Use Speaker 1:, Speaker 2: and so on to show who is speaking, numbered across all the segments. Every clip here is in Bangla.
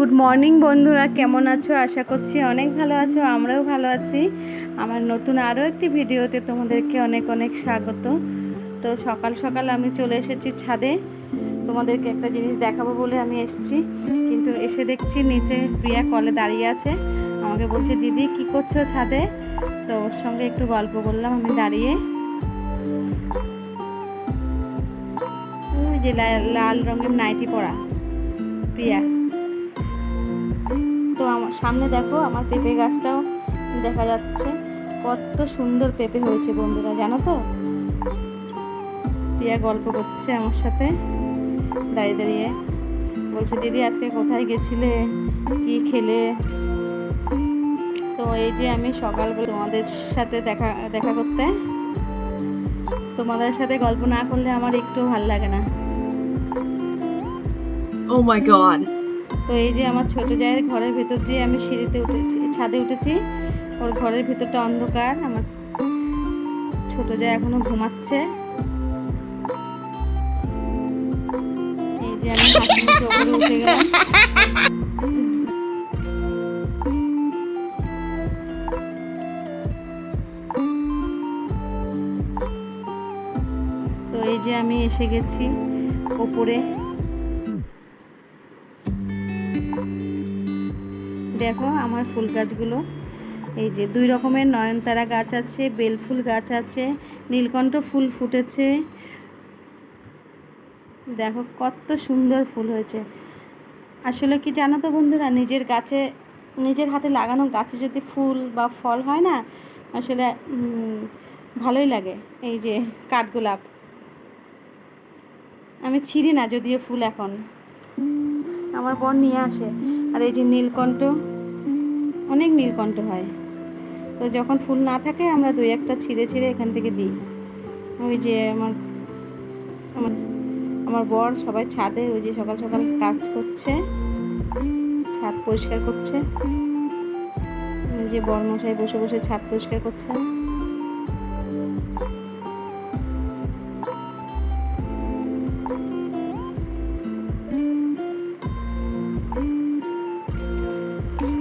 Speaker 1: গুড মর্নিং বন্ধুরা। কেমন আছো? আশা করছি অনেক ভালো আছো, আমরাও ভালো আছি। আমার নতুন আরও একটি ভিডিওতে তোমাদেরকে অনেক অনেক স্বাগত। তো সকাল সকাল আমি চলে এসেছি ছাদে। তোমাদেরকে একটা জিনিস দেখাবো বলে আমি এসেছি। কিন্তু এসে দেখছি নিচে প্রিয়া কলে দাঁড়িয়ে আছে। আমাকে বলছে, দিদি, কি করছ ছাদে? তো ওর সঙ্গে একটু গল্প করলাম আমি দাঁড়িয়ে। যে লাল রঙের নাইটি পরা প্রিয়া। সামনে দেখো, আমার পেঁপে গাছটাও দেখা যাচ্ছে। কত সুন্দর পেঁপে হয়েছে বন্ধুরা, জানো তো? প্রিয়া গল্প করছে আমার সাথে, দাঁড়িয়ে দাঁড়িয়ে। বলছে, দিদি, আজকে কোথায় গেছিলে? কি খেলে? তো এই যে আমি সকালবেলা তোমাদের সাথে দেখা দেখা করতে। তোমাদের সাথে গল্প না করলে আমার একটু ভালো লাগে না।
Speaker 2: ও মাই god.
Speaker 1: তো এই যে আমার ছোট জায়ের ঘরের ভেতর দিয়ে আমি সিঁড়িতে উঠেছি, ছাদে উঠেছি। ওর ঘরের ভেতরটা অন্ধকার, আমার ছোট জায় এখনও ঘুমাচ্ছে। এই যে আমি উঠে গেলাম। তো এই যে আমি এসে গেছি ওপরে। দেখো আমার ফুল গাছগুলো। এই যে দুই রকমের নয়নতারা গাছ আছে বেলফুল গাছ আছে, নীলকণ্ঠ ফুল ফুটেছে। দেখো কত সুন্দর ফুল হয়েছে। আসলে কি জানো তো বন্ধুরা, নিজের গাছে, নিজের হাতে লাগানো গাছে যদি ফুল বা ফল হয় না, আসলে ভালোই লাগে এই যে কাঠগোলাপ আমি ছিঁড়ি না যদিও ফুল এখন। আমার বর নিয়ে আসে। আর এই যে নীলকণ্ঠ অনেক নীলকণ্ঠ হয়। তো যখন ফুল না থাকে, আমরা দুই একটা ছিঁড়ে ছিঁড়ে এখান থেকে দিই। ওই যে আমার আমার আমার বর সবাই ছাদে, ওই যে সকাল সকাল কাজ করছে, ছাদ পরিষ্কার করছে। ওই যে বর মশাই বসে বসে ছাদ পরিষ্কার করছে।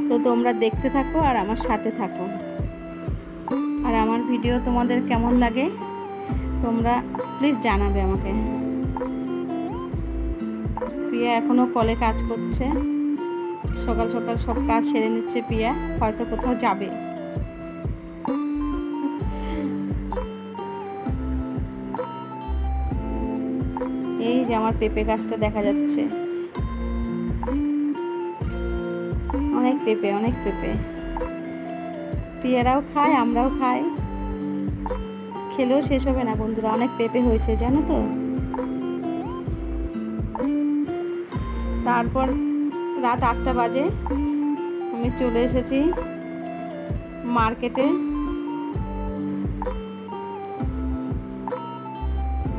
Speaker 1: তো তোমরা দেখতে থাকো আর আমার সাথে থাকো। আর আমার ভিডিও তোমাদের কেমন লাগে, তোমরা প্লিজ জানাবে আমাকে। প্রিয়া এখনও কলে কাজ করছে। সকাল সকাল সব কাজ সেরে নিচ্ছে প্রিয়া, হয়তো কোথাও যাবে। এই যে আমার পেঁপে গাছটা দেখা যাচ্ছে। পেঁপে, অনেক পেঁপে। পেয়ারাও খায়, আমরাও খাই। খেলেও শেষ হবে না বন্ধুরা, অনেক পেঁপে হয়েছে, জানো তো? তারপর রাত আটটা বাজে, আমি চলে এসেছি মার্কেটে।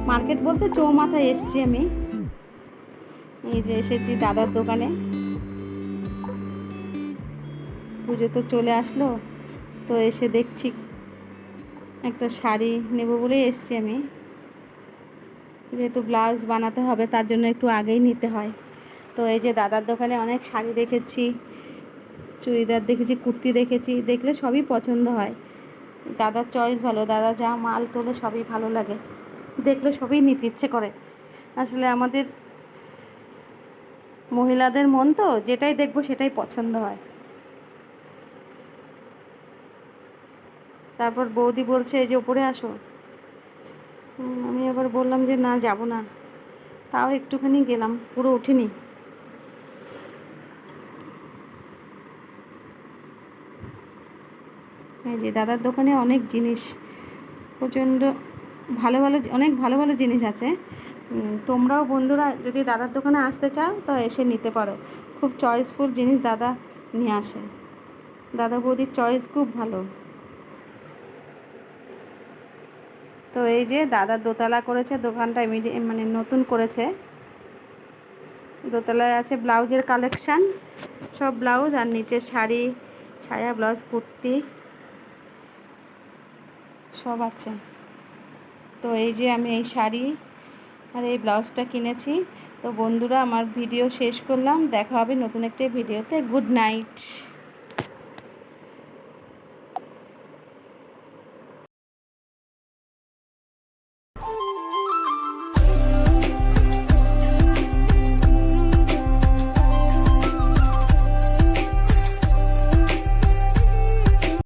Speaker 1: মার্কেট বলতে চৌমাথায় এসছি আমি। এই যে এসেছি দাদার দোকানে। পুজো তো চলে আসলো, তো এসে দেখছি একটা শাড়ি নেব বলেই এসছি আমি। যেহেতু ব্লাউজ বানাতে হবে, তার জন্য একটু আগেই নিতে হয়। তো এই যে দাদার দোকানে অনেক শাড়ি দেখেছি, চুড়িদার দেখেছি, কুর্তি দেখেছি, দেখলে সবই পছন্দ হয়। দাদার চয়েস ভালো, দাদা যা মাল তোলে সবই ভালো লাগে। দেখলে সবই নিতে ইচ্ছে করে। আসলে আমাদের মহিলাদের মন তো, যেটাই দেখব সেটাই পছন্দ হয়। তারপর বৌদি বলছে, এই যে ওপরে আসো। আমি আবার বললাম যে, না, যাব না। তাও একটুখানি গেলাম, পুরো উঠিনি। এই যে দাদার দোকানে অনেক জিনিস, প্রচণ্ড ভালো ভালো, অনেক ভালো ভালো জিনিস আছে। তোমরাও বন্ধুরা যদি দাদার দোকানে আসতে চাও, তো এসে নিতে পারো। খুব চয়েসফুল জিনিস দাদা নিয়ে আসে। দাদা বৌদির চয়েস খুব ভালো। তো এই যে দাদা দোতলা করেছে, দোকানটা মানে নতুন করেছে। দোতলায় আছে ব্লাউজের কালেকশান, সব ব্লাউজ আর নিচে শাড়ি সায়া ব্লাউজ, কুর্তি, সব আছে। তো এই যে আমি এই শাড়ি আর এই ব্লাউজটা কিনেছি। তো বন্ধুরা, আমার ভিডিও শেষ করলাম। দেখা হবে নতুন একটা ভিডিওতে। Good night.